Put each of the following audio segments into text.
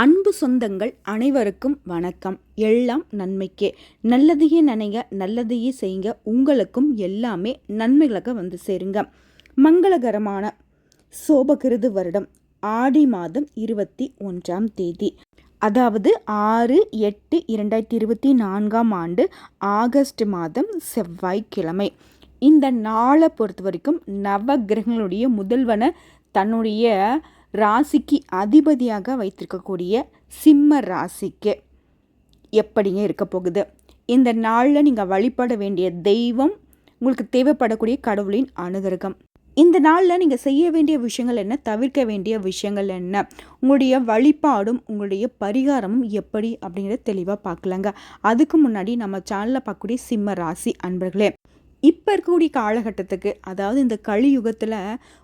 அன்பு சொந்தங்கள் அனைவருக்கும் வணக்கம். எல்லாம் நன்மைக்கே. நல்லதையே நினைங்க நல்லதையே செய்யுங்க. உங்களுக்கும் எல்லாமே நன்மைகளாக வந்து சேருங்க. மங்களகரமான சோபகிருது வருடம் ஆடி மாதம் இருபத்தி ஒன்றாம் தேதி. அதாவது ஆறு எட்டு இரண்டாயிரத்தி இருபத்தி நான்காம் ஆண்டு ஆகஸ்ட் மாதம் செவ்வாய்க்கிழமை. இந்த நாளை பொறுத்த வரைக்கும் நவ கிரகங்களுடைய முதல்வன தன்னுடைய ராசிக்கு அதிபதியாக வைத்திருக்கக்கூடிய சிம்ம ராசிக்கு எப்படிங்க இருக்க போகுது? இந்த நாளில் நீங்கள் வழிபட வேண்டிய தெய்வம் உங்களுக்கு தேவைப்படக்கூடிய கடவுளின் அனுகிரகம். இந்த நாளில் நீங்கள் செய்ய வேண்டிய விஷயங்கள் என்ன? தவிர்க்க வேண்டிய விஷயங்கள் என்ன? உங்களுடைய வழிபாடும் உங்களுடைய பரிகாரமும் எப்படி அப்படிங்கிறத தெளிவாக பார்க்கலாங்க. அதுக்கு முன்னாடி நம்ம சேனலில் பார்க்கக்கூடிய சிம்ம ராசி அன்பர்களே இப்போ இருக்கக்கூடிய காலகட்டத்துக்கு அதாவது இந்த கலியுகத்தில்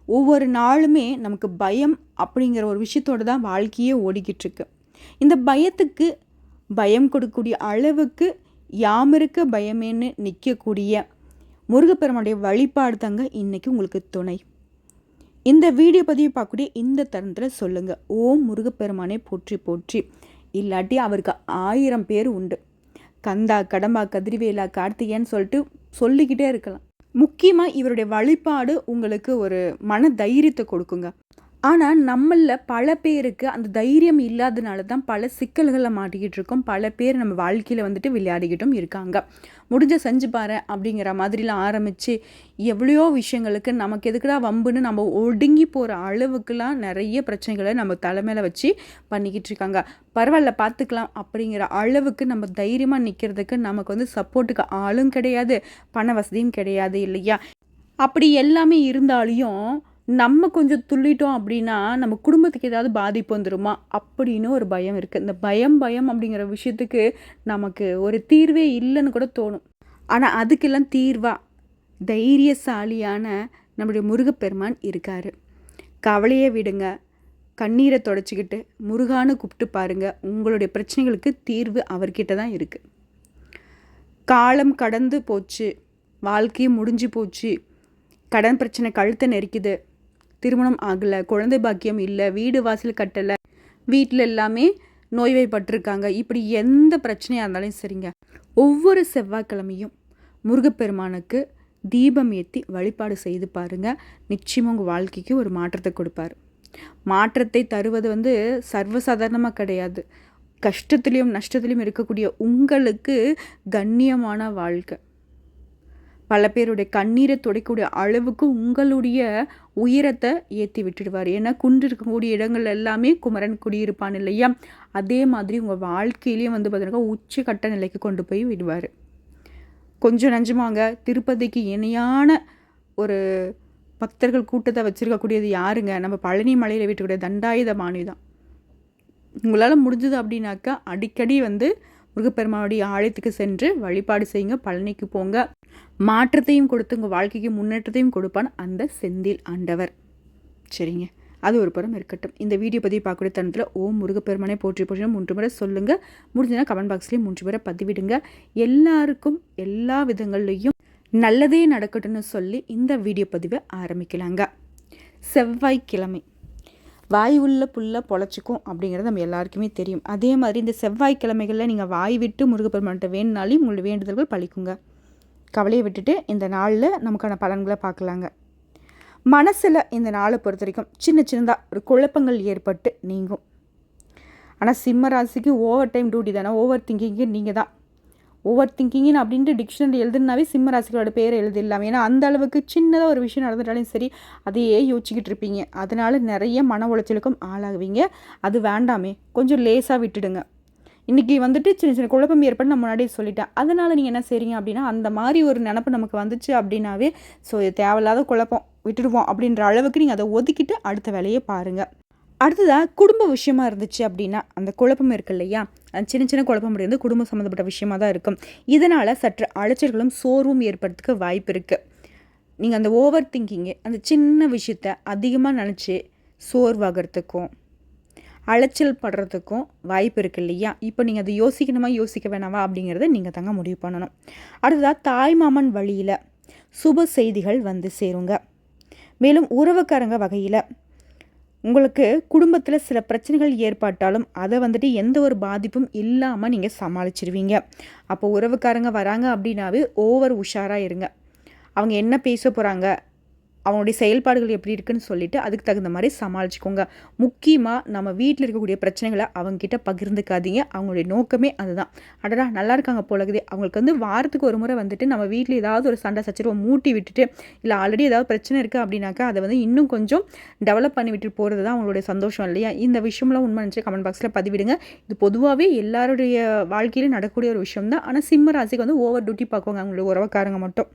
ஒவ்வொரு நாளுமே நமக்கு பயம் அப்படிங்கிற ஒரு விஷயத்தோடு தான் வாழ்க்கையே ஓடிக்கிட்டுருக்கு இந்த பயத்துக்கு பயம் கொடுக்கக்கூடிய அளவுக்கு யாமிருக்க பயமேன்னு நிற்கக்கூடிய முருகப்பெருமானுடைய வழிபாடு தாங்க இன்றைக்கி உங்களுக்கு துணை. இந்த வீடியோ பதிவு பார்க்கக்கூடிய இந்த தருணத்தில் சொல்லுங்கள் ஓம் முருகப்பெருமானை போற்றி போற்றி. இல்லாட்டி அவருக்கு ஆயிரம் பேர் உண்டு. கந்தா கடம்பா கதிரிவேலா கார்த்திகேன்னு சொல்லிட்டு சொல்லிக்கிட்டே இருக்கலாம். முக்கியமாக இவருடைய வழிபாடு உங்களுக்கு ஒரு மன தைரியத்தை கொடுக்குங்க. ஆனால் நம்மளில் பல பேருக்கு அந்த தைரியம் இல்லாதனால தான் பல சிக்கல்களில் மாட்டிக்கிட்டு இருக்கோம். பல பேர் நம்ம வாழ்க்கையில் வந்துட்டு விளையாடிக்கிட்டும் இருக்காங்க. முடிஞ்ச செஞ்சு பாரு அப்படிங்கிற மாதிரிலாம் ஆரம்பித்து எவ்வளையோ விஷயங்களுக்கு நமக்கு எதுக்குடா வம்புன்னு நம்ம ஒடுங்கி போகிற அளவுக்குலாம் நிறைய பிரச்சனைகளை நம்ம தலைமையில் வச்சு பண்ணிக்கிட்டு இருக்காங்க. பரவாயில்ல பார்த்துக்கலாம் அப்படிங்கிற அளவுக்கு நம்ம தைரியமாக நிற்கிறதுக்கு நமக்கு வந்து சப்போர்ட்டுக்கு ஆளும் கிடையாது. பண வசதியும் கிடையாது இல்லையா? அப்படி எல்லாமே இருந்தாலையும் நம்ம கொஞ்சம் துள்ளிட்டோம் அப்படின்னா நம்ம குடும்பத்துக்கு ஏதாவது பாதிப்பு வந்துடுமா அப்படின்னு ஒரு பயம் இருக்குது இந்த பயம் பயம் அப்படிங்கிற விஷயத்துக்கு நமக்கு ஒரு தீர்வே இல்லைன்னு கூட தோணும். ஆனால் அதுக்கெல்லாம் தீர்வாக தைரியசாலியான நம்முடைய முருகப்பெருமான் இருக்கார். கவலையே விடுங்க. கண்ணீரை தொடச்சிக்கிட்டு முருகான்னு கூப்பிட்டு பாருங்கள் உங்களுடைய பிரச்சனைகளுக்கு தீர்வு அவர்கிட்ட தான் இருக்குது காலம் கடந்து போச்சு. வாழ்க்கையும் முடிஞ்சு போச்சு. கடன் பிரச்சனை கழுத்தை நெரிக்குது. திருமணம் ஆகலை குழந்தை பாக்கியம் இல்லை வீடு வாசல் கட்டலை வீட்டில் எல்லாமே நோய்வாய்ப்பட்டிருக்காங்க. இப்படி எந்த பிரச்சனையாக இருந்தாலும் சரிங்க. ஒவ்வொரு செவ்வாய்க்கிழமையும் முருகப்பெருமானுக்கு தீபம் ஏற்றி வழிபாடு செய்து பாருங்கள் நிச்சயமாக உங்கள் வாழ்க்கைக்கு ஒரு மாற்றத்தை கொடுப்பார். மாற்றத்தை தருவது வந்து சர்வசாதாரணமாக கிடையாது. கஷ்டத்துலேயும் நஷ்டத்துலேயும் இருக்கக்கூடிய உங்களுக்கு கண்ணியமான வாழ்க்கை. பல பேருடைய கண்ணீரை துடைக்கக்கூடிய அளவுக்கு உங்களுடைய உயரத்தை ஏற்றி விட்டுடுவார். ஏன்னா குன்று இருக்கக்கூடிய இடங்கள் எல்லாமே குமரன் குடியிருப்பான் இல்லையா? அதே மாதிரி உங்கள் வாழ்க்கையிலையும் வந்து பார்த்தீங்கன்னா உச்ச நிலைக்கு கொண்டு போய் விடுவார். கொஞ்சம் நஞ்சமாங்க திருப்பதிக்கு இணையான ஒரு பக்தர்கள் கூட்டத்தை வச்சுருக்கக்கூடியது யாருங்க? நம்ம பழனி மலையில் வீட்டுக்கூடிய தண்டாயுத மாணி தான். உங்களால் முடிஞ்சது அப்படின்னாக்கா அடிக்கடி வந்து முருகப்பெருமானுடைய ஆலயத்துக்கு சென்று வழிபாடு செய்யுங்க பழனிக்கு போங்க. மாற்றத்தையும் கொடுத்து உங்கள் வாழ்க்கைக்கு முன்னேற்றத்தையும் கொடுப்பான் அந்த செந்தில் ஆண்டவர். சரிங்க. அது ஒரு புறம் இருக்கட்டும். இந்த வீடியோ பதிவு பார்க்கக்கூடிய தருணத்தில் ஓம் முருகப்பெருமானை போற்றி போற்றி மூன்று முறை சொல்லுங்கள் முடிஞ்சதுன்னா கமெண்ட் பாக்ஸ்லேயும் மூன்று முறை பதிவிடுங்க. எல்லாருக்கும் எல்லா விதங்கள்லையும் நல்லதே நடக்கட்டும்னு சொல்லி இந்த வீடியோ பதிவை ஆரம்பிக்கலாங்க. செவ்வாய்க்கிழமை. வாய் உள்ள புல்ல பொழைச்சிக்கும் அப்படிங்கிறது நம்ம எல்லாருக்குமே தெரியும். அதே மாதிரி இந்த செவ்வாய்க்கிழமைகளில் நீங்கள் வாய் விட்டு முருகப்பெருமான்கிட்ட வேணுனாலும் உங்களுடைய வேண்டுதல்கள் பழிக்குங்க. கவலையை விட்டுட்டு இந்த நாளில் நமக்கான பலன்களை பார்க்கலாங்க. மனசில் இந்த நாளை பொறுத்த வரைக்கும் சின்ன சின்னதாக ஒரு குழப்பங்கள் ஏற்பட்டு நீங்கும். ஆனால் சிம்ம ராசிக்கு ஓவர் டைம் டியூட்டி தானே ஓவர் திங்கிங்கு நீங்கள் தான் ஓவர் திங்கிங்னு அப்படின்ட்டு டிக்ஷனரி எழுதுனாவே சிம்ம ராசிகளோட பேரை எழுதிடலாம். ஏன்னா அந்த அளவுக்கு சின்னதாக ஒரு விஷயம் நடந்துட்டாலும் சரி அதையே யோசிச்சுக்கிட்டு இருப்பீங்க. அதனால் நிறைய மன உளைச்சலுக்கும் ஆளாகுவீங்க. அது வேண்டாமே. கொஞ்சம் லேசாக விட்டுடுங்க. இன்றைக்கி வந்துட்டு சின்ன சின்ன குழப்பம் ஏற்பட்டு நான் முன்னாடியே சொல்லிட்டேன். அதனால் நீங்கள் என்ன செய்கிறீங்க அப்படின்னா அந்த மாதிரி ஒரு நினப்பு நமக்கு வந்துச்சு அப்படின்னாவே ஸோ தேவையில்லாத குழப்பம். விட்டுடுவோம் அப்படின்ற அளவுக்கு நீங்கள் அதை ஒதுக்கிட்டு அடுத்த வேலையை பாருங்கள் அடுத்ததாக குடும்ப விஷயமா இருந்துச்சு அப்படின்னா அந்த குழப்பம் இருக்கு இல்லையா? அந்த சின்ன சின்ன குழப்பம் இருந்து குடும்பம் சம்மந்தப்பட்ட விஷயமா தான் இருக்கும். இதனால் சற்று அலைச்சல்களும் சோர்வும் ஏற்படுறதுக்கு வாய்ப்பு இருக்குது நீங்கள் அந்த ஓவர் திங்கிங்கு அந்த சின்ன விஷயத்த அதிகமாக நினச்சி சோர்வாகிறதுக்கும் அலைச்சல் படுறதுக்கும் வாய்ப்பு இருக்குது இல்லையா? இப்போ நீங்கள் அதை யோசிக்கணுமா யோசிக்க வேணாமா அப்படிங்கிறத நீங்கள் தாங்க முடிவு பண்ணணும். அடுத்ததாக தாய்மாமன் வழியில் சுப செய்திகள் வந்து சேருங்க. மேலும் உறவுக்காரங்க வகையில் உங்களுக்கு குடும்பத்தில் சில பிரச்சனைகள் ஏற்பட்டாலும் அதை வந்துட்டு எந்த ஒரு பாதிப்பும் இல்லாமல் நீங்கள் சமாளிச்சிருவீங்க. அப்போ உறவுக்காரங்க வராங்க அப்படின்னாவே ஓவர் உஷாராக இருங்க. அவங்க என்ன பேச போகிறாங்க அவங்களுடைய செயல்பாடுகள் எப்படி இருக்குன்னு சொல்லிட்டு அதுக்கு தகுந்த மாதிரி சமாளிச்சுக்கோங்க. முக்கியமாக நம்ம வீட்டில் இருக்கக்கூடிய பிரச்சனைகளை அவங்கக்கிட்ட பகிர்ந்துக்காதீங்க. அவங்களுடைய நோக்கமே அதுதான். அடடா நல்லா இருக்காங்க போலகுது அவங்களுக்கு வந்து வாரத்துக்கு ஒரு முறை வந்துட்டு நம்ம வீட்டில் ஏதாவது ஒரு சண்டை சச்சரவை மூட்டி விட்டுட்டு இல்லை ஆல்ரெடி ஏதாவது பிரச்சனை இருக்குது அப்படின்னாக்கா அதை வந்து இன்னும் கொஞ்சம் டெவலப் பண்ணி விட்டு போகிறது தான் அவங்களுடைய சந்தோஷம் இல்லையா? இந்த விஷயம்லாம் உண்மை நினச்சி கமெண்ட் பாக்ஸில் பதிவிடுங்க. இது பொதுவாகவே எல்லாருடைய வாழ்க்கையிலும் நடக்கக்கூடிய ஒரு விஷயம் தான் ஆனால் சிம்ம ராசிக்கு வந்து ஓவர் டியூட்டி பார்க்குவாங்க அவங்களுடைய உறவுக்காரங்க மட்டும்.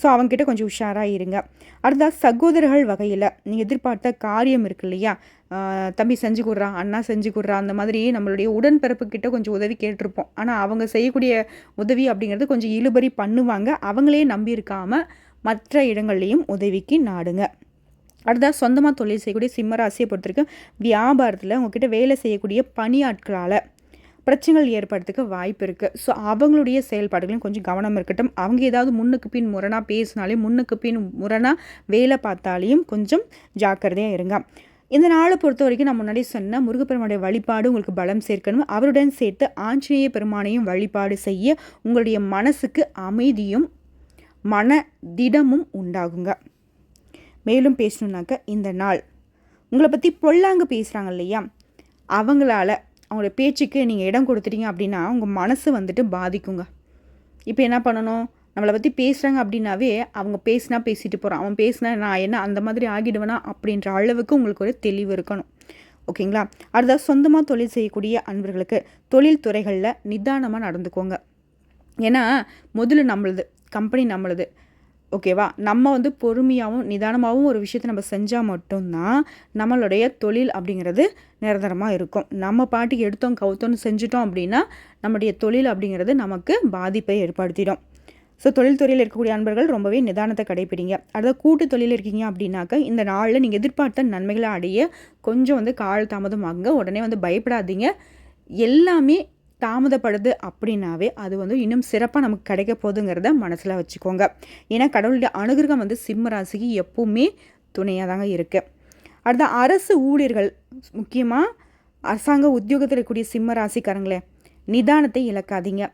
ஸோ அவங்ககிட்ட கொஞ்சம் உஷாராக இருங்க. அடுத்தா சகோதரர்கள் வகையில் நீங்கள் எதிர்பார்த்த காரியம் இருக்கு இல்லையா? தம்பி செஞ்சு கொடுறான் அண்ணா செஞ்சு கொடுறா அந்த மாதிரி நம்மளுடைய உடன்பிறப்புக்கிட்ட கொஞ்சம் உதவி கேட்டிருப்போம். ஆனால் அவங்க செய்யக்கூடிய உதவி அப்படிங்கிறது கொஞ்சம் இழுபறி பண்ணுவாங்க. அவங்களே நம்பி இருக்காமல் மற்ற இடங்கள்லையும் உதவிக்கு நாடுங்க. அடுத்தா சொந்தமாக தொழில் செய்யக்கூடிய சிம்மராசியை பொறுத்திருக்கும் வியாபாரத்தில் உங்ககிட்ட வேலை செய்யக்கூடிய பணியாட்களால் பிரச்சனைகள் ஏற்படுறதுக்கு வாய்ப்பு இருக்குது ஸோ அவங்களுடைய செயல்பாடுகளையும் கொஞ்சம் கவனம் இருக்கட்டும். அவங்க ஏதாவது முன்னுக்கு பின் முரணாக பேசினாலே முன்னுக்கு பின் முரணாக வேலை பார்த்தாலையும் கொஞ்சம் ஜாக்கிரதையாக இருங்க. இந்த நாளை பொறுத்த வரைக்கும் நான் முன்னாடி சொன்ன முருகப்பெருமானுடைய வழிபாடு உங்களுக்கு பலம் சேர்க்கணும். அவருடன் சேர்த்து ஆஞ்சநேய பெருமானையும் வழிபாடு செய்ய உங்களுடைய மனசுக்கு அமைதியும் மன திடமும் உண்டாகுங்க. மேலும் பேசணுன்னாக்க இந்த நாள் உங்களை பற்றி பொல்லாங்க பேசுகிறாங்க இல்லையா? அவங்களால அவங்களோட பேச்சுக்கு நீங்கள் இடம் கொடுத்துட்டீங்க அப்படின்னா உங்கள் மனசு வந்துட்டு பாதிக்குங்க. இப்போ என்ன பண்ணணும்? நம்மளை பற்றி பேசுகிறாங்க அப்படின்னாவே அவங்க பேசினா பேசிட்டு போகிறான் அவன் பேசினா நான் என்ன அந்த மாதிரி ஆகிடுவேனா அப்படின்ற அளவுக்கு உங்களுக்கு ஒரு தெளிவு இருக்கணும். ஓகேங்களா? அடுத்தது சொந்தமாக தொழில் செய்யக்கூடிய அன்பர்களுக்கு தொழில் துறைகளில் நிதானமாக நடந்துக்கோங்க. ஏன்னா முதல்ல நம்மளுது கம்பெனி நம்மளுது. ஓகேவா நம்ம வந்து பொறுமையாகவும் நிதானமாகவும் ஒரு விஷயத்தை நம்ம செஞ்சால் மட்டும்தான் நம்மளுடைய தொழில் அப்படிங்கிறது நிரந்தரமாக இருக்கும். நம்ம பாட்டுக்கு எடுத்தோம் கவுத்தோன்னு செஞ்சிட்டோம் அப்படின்னா நம்முடைய தொழில் அப்படிங்கிறது நமக்கு பாதிப்பை ஏற்படுத்திடும். ஸோ தொழில்துறையில் இருக்கக்கூடிய அன்பர்கள் ரொம்பவே நிதானத்தை கடைப்பிடிங்க. அடுத்த கூட்டு தொழில் இருக்கீங்க அப்படின்னாக்க இந்த நாளில் நீங்கள் எதிர்பார்த்த நன்மைகளை அடைய கொஞ்சம் வந்து கால் தாமதமாகுங்க உடனே வந்து பயப்படாதீங்க. எல்லாமே தாமதப்படுது அப்படின்னாவே அது வந்து இன்னும் சிறப்பாக நமக்கு கிடைக்க போகுதுங்கிறத மனசில் வச்சுக்கோங்க. ஏன்னா கடவுளுடைய அனுகிரகம் வந்து சிம்ம ராசிக்கு எப்பவுமே துணையாக தாங்க இருக்குது அடுத்த அரசு ஊழியர்கள் முக்கியமாக அரசாங்க உத்தியோகத்தில் இருக்கக்கூடிய சிம்ம ராசிக்காரங்களே நிதானத்தை இழக்காதீங்க.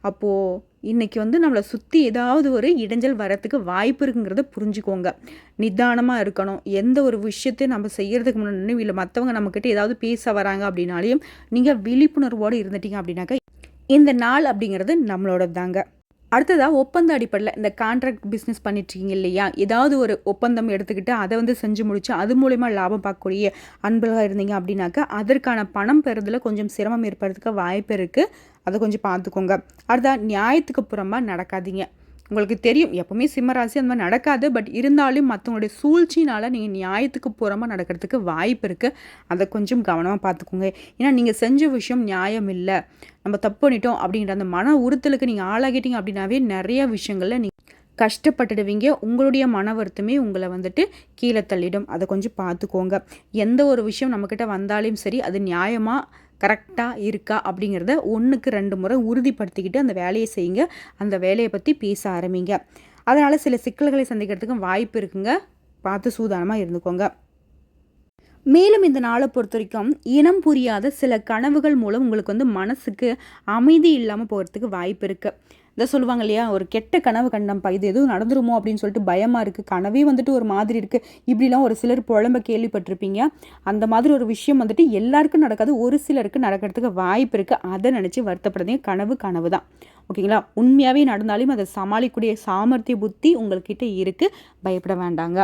அப்போது இன்றைக்கி வந்து நம்மளை சுற்றி ஏதாவது ஒரு இடைஞ்சல் வரத்துக்கு வாய்ப்பு இருக்குங்கிறத புரிஞ்சுக்கோங்க. நிதானமாக இருக்கணும். எந்த ஒரு விஷயத்தையும் நம்ம செய்கிறதுக்கு முன்னாடி இல்லை மற்றவங்க நம்மக்கிட்ட ஏதாவது பேச வராங்க அப்படின்னாலையும் நீங்கள் விழிப்புணர்வோடு இருந்துட்டீங்க அப்படின்னாக்கா இந்த நாள் அப்படிங்கிறது நம்மளோட தாங்க அடுத்ததாக ஒப்பந்த அடிப்படையில் இந்த கான்ட்ராக்ட் பிஸ்னஸ் பண்ணிட்டுருக்கீங்க இல்லையா? ஏதாவது ஒரு ஒப்பந்தம் எடுத்துக்கிட்டு அதை வந்து செஞ்சு முடிச்சு அது மூலயமா லாபம் பார்க்கக்கூடிய அன்பர்களாக இருந்தீங்க அப்படின்னாக்கா அதற்கான பணம் பெறுறதுல கொஞ்சம் சிரமம் ஏற்படுறதுக்கு வாய்ப்பு இருக்குது அதை கொஞ்சம் பார்த்துக்கோங்க. அடுத்தா நியாயத்துக்கு புறமாக நடக்காதீங்க. உங்களுக்கு தெரியும் எப்போவுமே சிம்மராசி அந்த மாதிரி நடக்காது. பட் இருந்தாலும் மற்றவங்களுடைய சூழ்ச்சினால் நீங்கள் நியாயத்துக்கு புறமாக நடக்கிறதுக்கு வாய்ப்பு இருக்குது அதை கொஞ்சம் கவனமாக பார்த்துக்கோங்க ஏன்னா நீங்கள் செஞ்ச விஷயம் நியாயம் இல்லை. நம்ம தப்பு பண்ணிட்டோம் அப்படின்ற அந்த மன உறுத்தலுக்கு நீங்கள் ஆளாகிட்டீங்க அப்படின்னாவே நிறைய விஷயங்களில் நீங்கள் கஷ்டப்பட்டுடுவீங்க. உங்களுடைய மன வருத்தமே உங்களை வந்துட்டு கீழே தள்ளிடும். அதை கொஞ்சம் பார்த்துக்கோங்க எந்த ஒரு விஷயம் நம்மக்கிட்ட வந்தாலும் சரி அது நியாயமாக கரெக்டாக இருக்கா அப்படிங்கிறத ஒன்றுக்கு ரெண்டு முறை உறுதிப்படுத்திக்கிட்டு அந்த வேலையை செய்யுங்க. அந்த வேலையை பற்றி பேச ஆரம்பிங்க. அதனால் சில சிக்கல்களை சந்திக்கிறதுக்கும் வாய்ப்பு இருக்குங்க. பார்த்து சூதானமாக இருந்துக்கோங்க. மேலும் இந்த நாளை பொறுத்த வரைக்கும் இனம் புரியாத சில கனவுகள் மூலம் உங்களுக்கு வந்து மனசுக்கு அமைதி இல்லாமல் போகிறதுக்கு வாய்ப்பு இருக்குது இதை சொல்லுவாங்க இல்லையா? ஒரு கெட்ட கனவு கண்டம்பா இது எதுவும் நடந்துருமோ அப்படின்னு சொல்லிட்டு பயமாக இருக்குது கனவே வந்துட்டு ஒரு மாதிரி இருக்குது இப்படிலாம் ஒரு சிலர் புழம்ப கேள்விப்பட்டிருப்பீங்க. அந்த மாதிரி ஒரு விஷயம் வந்துட்டு எல்லாருக்கும் நடக்காது. ஒரு சிலருக்கு நடக்கிறதுக்கு வாய்ப்பு இருக்குது அதை நினச்சி வருத்தப்படுறதே கனவு கனவு தான். ஓகேங்களா? உண்மையாகவே நடந்தாலும் அதை சமாளிக்கக்கூடிய சாமர்த்திய புத்தி உங்கள்கிட்ட இருக்குது பயப்பட வேண்டாங்க.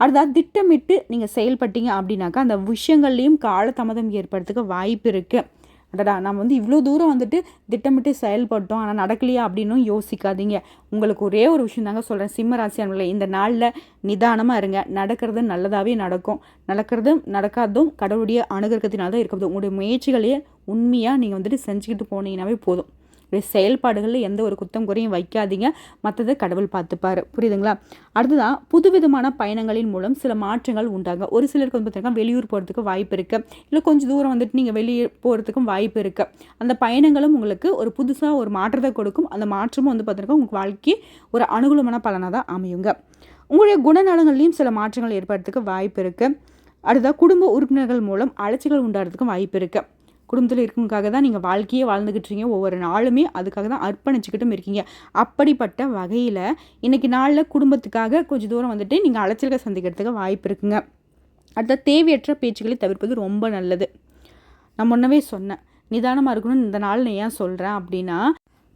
அடுத்தது திட்டமிட்டு நீங்கள் செயல்பட்டீங்க அப்படின்னாக்கா அந்த விஷயங்கள்லேயும் காலதாமதம் ஏற்படுறதுக்கு வாய்ப்பு இருக்குது அடடா நம்ம வந்து இவ்வளோ தூரம் வந்துட்டு திட்டமிட்டு செயல்பட்டோம். ஆனால் நடக்கலையா அப்படின்னும் யோசிக்காதீங்க. உங்களுக்கு ஒரே ஒரு விஷயம் தாங்க சொல்கிறேன் சிம்ம ராசியானவர்களே இந்த நாளில் நிதானமாக இருங்க. நடக்கிறது நல்லதாகவே நடக்கும். நடக்கிறதும் நடக்காததும் கடவுளுடைய அனுகிரகத்தினால தான் இருக்கிறது உங்களுடைய முயற்சிகளையே உண்மையாக நீங்கள் வந்துட்டு செஞ்சுக்கிட்டு போனீங்கன்னாவே போதும். செயல்பாடுகளில் எந்த ஒரு குத்தம் குறையும் வைக்காதீங்க. மற்றதை கடவுள் பார்த்துப்பாரு. புரியுதுங்களா? அடுத்ததான் புதுவிதமான பயணங்களின் மூலம் சில மாற்றங்கள் உண்டாங்க ஒரு சிலருக்கு வந்து பார்த்தீங்கன்னா வெளியூர் போகிறதுக்கு வாய்ப்பு இருக்குது இல்லை கொஞ்சம் தூரம் வந்துட்டு நீங்கள் வெளியே போகிறதுக்கும் வாய்ப்பு இருக்குது அந்த பயணங்களும் உங்களுக்கு ஒரு புதுசாக ஒரு மாற்றத்தை கொடுக்கும். அந்த மாற்றமும் வந்து பார்த்தீங்கன்னா உங்கள் வாழ்க்கை ஒரு அனுகூலமான பலனாக தான் அமையுங்க. உங்களுடைய குணநலங்கள்லையும் சில மாற்றங்கள் ஏற்படுறதுக்கு வாய்ப்பு இருக்குது அடுத்ததாக குடும்ப உறுப்பினர்கள் மூலம் அலைச்சல்கள் உண்டாகிறதுக்கும் வாய்ப்பு இருக்குது குடும்பத்தில் இருக்கணுக்காக தான் நீங்கள் வாழ்க்கையே வாழ்ந்துக்கிட்டு இருக்கீங்க. ஒவ்வொரு நாளுமே அதுக்காக தான் அர்ப்பணிச்சுக்கிட்டும் இருக்கீங்க. அப்படிப்பட்ட வகையில் இன்றைக்கி நாளில் குடும்பத்துக்காக கொஞ்சம் தூரம் வந்துட்டு நீங்கள் அலைச்சல்கள் சந்திக்கிறதுக்கு வாய்ப்பு இருக்குங்க. அடுத்த தேவையற்ற பேச்சுக்களை தவிர்ப்பது ரொம்ப நல்லது. நான் முன்னவே சொன்னேன். நிதானமாக இருக்கணும்னு இந்த நாள் நான் ஏன் சொல்கிறேன் அப்படின்னா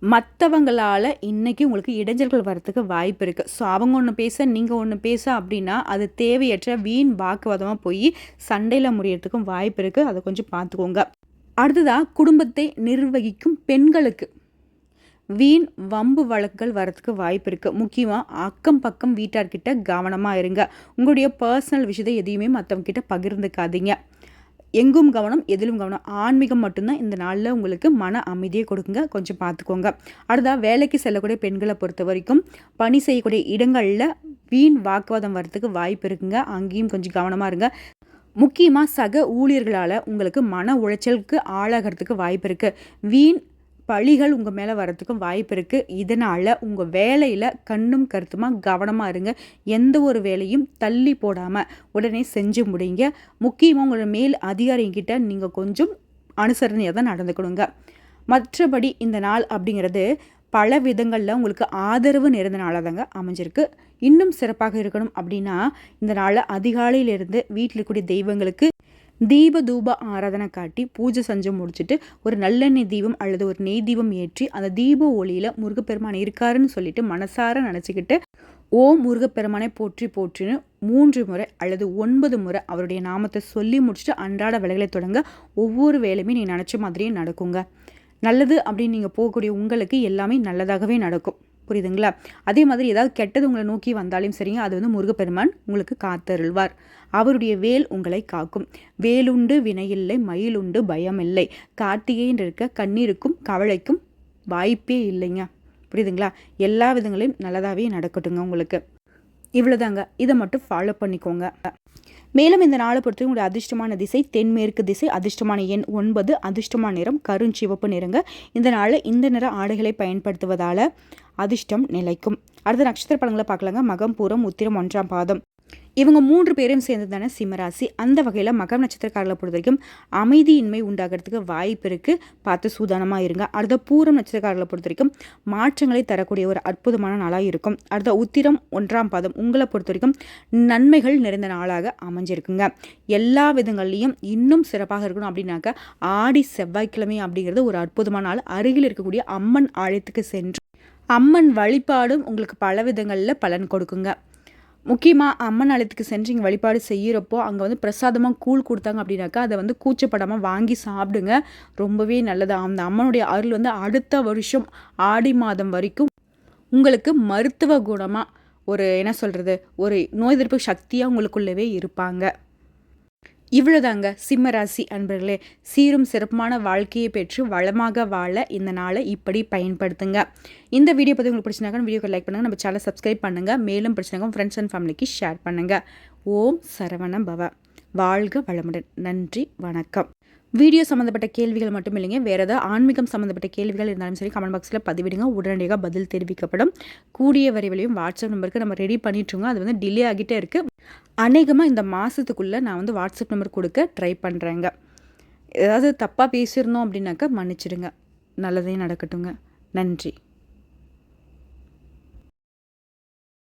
மற்றவங்களால் இன்றைக்கி உங்களுக்கு இடைஞ்சல்கள் வரத்துக்கு வாய்ப்பு இருக்குது ஸோ அவங்க ஒன்று பேச நீங்கள் ஒன்று பேச அப்படின்னா அது தேவையற்ற வீண் வாக்குவாதமாக போய் சண்டையில் முடியறதுக்கும் வாய்ப்பு இருக்குது அதை கொஞ்சம் பார்த்துக்கோங்க. அடுத்ததாக குடும்பத்தை நிர்வகிக்கும் பெண்களுக்கு. வீண் வம்பு வழக்குகள் வரத்துக்கு வாய்ப்பு இருக்குது முக்கியமாக அக்கம் பக்கம் வீட்டார்கிட்ட கவனமாக இருங்க. உங்களுடைய பர்சனல் விஷயத்தை எதையுமே மற்றவங்கிட்ட பகிர்ந்துக்காதீங்க. எங்கும் கவனம் எதிலும் கவனம். ஆன்மீகம் மட்டும்தான் இந்த நாளில் உங்களுக்கு மன அமைதியை கொடுக்குங்க. கொஞ்சம் பார்த்துக்கோங்க. அடுத்ததாக வேலைக்கு செல்லக்கூடிய பெண்களை பொறுத்த வரைக்கும் பணி செய்யக்கூடிய இடங்களில் வீண் வாக்குவாதம் வரத்துக்கு வாய்ப்பு இருக்குங்க. அங்கேயும் கொஞ்சம் கவனமாக இருங்க. முக்கியமாக சக ஊழியர்களால் உங்களுக்கு மன உளைச்சலுக்கு ஆளாகிறதுக்கு வாய்ப்பு இருக்குது வீண் பழிகள் உங்கள் மேலே வரத்துக்கும் வாய்ப்பு இருக்குது இதனால் உங்கள் வேலையில் கண்ணும் கருத்துமாக கவனமாக இருங்க. எந்த ஒரு வேலையும் தள்ளி போடாமல் உடனே செஞ்சு முடிங்க. முக்கியமாக உங்களோட மேல் அதிகாரிங்கிட்ட நீங்கள் கொஞ்சம் அனுசரணையாக தான் நடந்துக்கணுங்க. மற்றபடி இந்த நாள் அப்படிங்கிறது பல விதங்களில் உங்களுக்கு ஆதரவு நிறைந்த நாளாக தாங்க அமைஞ்சிருக்கு. இன்னும் சிறப்பாக இருக்கணும் அப்படின்னா இந்த நாளில் அதிகாலையிலிருந்து வீட்டில் இருக்கக்கூடிய தெய்வங்களுக்கு தீப தூப ஆராதனை காட்டி பூஜை செஞ்சு முடிச்சுட்டு ஒரு நல்லெண்ணெய் தீபம் அல்லது ஒரு நெய் தீபம் ஏற்றி அந்த தீப ஒளியில் முருகப்பெருமான் இருக்காருன்னு சொல்லிட்டு மனசார நினச்சிக்கிட்டு ஓம் முருகப்பெருமானை போற்றி போற்றின்னு மூன்று முறை அல்லது ஒன்பது முறை அவருடைய நாமத்தை சொல்லி முடிச்சுட்டு அன்றாட விலைகளை தொடங்க ஒவ்வொரு வேலையுமே நீ நினச்ச மாதிரியே நடக்குங்க. நல்லது அப்படின்னு நீங்கள் போகக்கூடிய உங்களுக்கு எல்லாமே நல்லதாகவே நடக்கும். புரியுதுங்களா? அதே மாதிரி ஏதாவது கெட்டது உங்களை நோக்கி வந்தாலும் சரிங்க அது வந்து முருகப்பெருமான் உங்களுக்கு காத்தருள்வார். அவருடைய வேல் உங்களை காக்கும். வேலுண்டு வினையில்லை மயிலுண்டு பயமில்லை. கார்த்திகைன்னு இருக்க கண்ணீருக்கும் கவலைக்கும் வாய்ப்பே இல்லைங்க. புரியுதுங்களா? எல்லா விதங்களையும் நல்லதாகவே நடக்கட்டுங்க உங்களுக்கு. இவ்வளோதாங்க இதை மட்டும் ஃபாலோ பண்ணிக்கோங்க. மேலும் இந்த நாளை பொறுத்து உங்களுடைய அதிர்ஷ்டமான திசை தென்மேற்கு திசை அதிர்ஷ்டமான எண் ஒன்பது அதிர்ஷ்டமான நிறம் கருஞ்சிவப்பு நிறங்க. இந்த நாளில் இந்த நிற ஆடைகளை பயன்படுத்துவதால் அதிர்ஷ்டம் நிலைக்கும். அடுத்த நட்சத்திர படங்களை பார்க்கலாங்க. மகம் பூரம் உத்திரம் ஒன்றாம் பாதம். இவங்க மூன்று பேரும் சேர்ந்து தானே சிம்மராசி. அந்த வகையில் மகம் நட்சத்திரக்காரர்களை பொறுத்த வரைக்கும் அமைதியின்மை உண்டாகிறதுக்கு வாய்ப்பு இருக்குது பார்த்து சூதானமாக இருங்க. அடுத்த பூரம் நட்சத்திரக்காரர்களை பொறுத்த வரைக்கும் மாற்றங்களை தரக்கூடிய ஒரு அற்புதமான நாளாக இருக்கும். அடுத்த உத்திரம் ஒன்றாம் பாதம் உங்களை பொறுத்த வரைக்கும் நன்மைகள் நிறைந்த நாளாக அமைஞ்சிருக்குங்க. எல்லா விதங்கள்லையும் இன்னும் சிறப்பாக இருக்கணும் அப்படின்னாக்க ஆடி செவ்வாய்க்கிழமை அப்படிங்கிறது ஒரு அற்புதமான நாள். அருகில் இருக்கக்கூடிய அம்மன் ஆலயத்துக்கு சென்று அம்மன் வழிபாடும் உங்களுக்கு பல விதங்களில் பலன் கொடுக்குங்க. முக்கியமாக அம்மன் ஆலயத்துக்கு சென்று இங்கே வழிபாடு செய்கிறப்போ அங்கே வந்து பிரசாதமாக கூழ் கொடுத்தாங்க அப்படின்னாக்கா அதை வந்து கூச்சப்படாமல் வாங்கி சாப்பிடுங்க. ரொம்பவே நல்லது. அந்த அம்மனுடைய அருள் வந்து அடுத்த வருஷம் ஆடி மாதம் வரைக்கும் உங்களுக்கு மருத்துவ குணமாக ஒரு என்ன சொல்கிறது ஒரு நோய் எதிர்ப்பு சக்தியாக உங்களுக்குள்ளவே இருப்பாங்க. இவ்வளோதாங்க சிம்மராசி அன்பர்களே. சீரும் சிறப்பான வாழ்க்கையை பெற்று வளமாக வாழ இந்த நாளை இப்படி பயன்படுத்துங்க. இந்த வீடியோ பற்றி உங்களுக்கு பிடிச்சினாக்கா வீடியோக்கு லைக் பண்ணுங்கள் நம்ம சேனல் சப்ஸ்கிரைப் பண்ணுங்கள் மேலும் பிடிச்சினாக்க ஃப்ரெண்ட்ஸ் அண்ட் ஃபேமிலிக்கு ஷேர் பண்ணுங்கள் ஓம் சரவண பவ. வாழ்க வளமுடன். நன்றி வணக்கம். வீடியோ சம்மந்தப்பட்ட கேள்விகள் மட்டும் இல்லைங்க வேறு ஏதாவது ஆன்மீகம் சம்மந்தப்பட்ட கேள்விகள் இருந்தாலும் சரி கமெண்ட் பாக்ஸில் பதிவிடுங்க. உடனடியாக பதில் தெரிவிக்கப்படும். கூடிய வரைவிலையும் வாட்ஸ்அப் நம்பருக்கு நம்ம ரெடி பண்ணிட்டுருங்க அது வந்து டிலே ஆகிட்டே இருக்குது அநேகமாக இந்த மாதத்துக்குள்ளே நான் வந்து வாட்ஸ்அப் நம்பர் கொடுக்க ட்ரை பண்ணுறேங்க ஏதாவது தப்பாக பேசியிருந்தோம் அப்படின்னாக்கா மன்னிச்சிடுங்க. நல்லதே நடக்கட்டுங்க. நன்றி.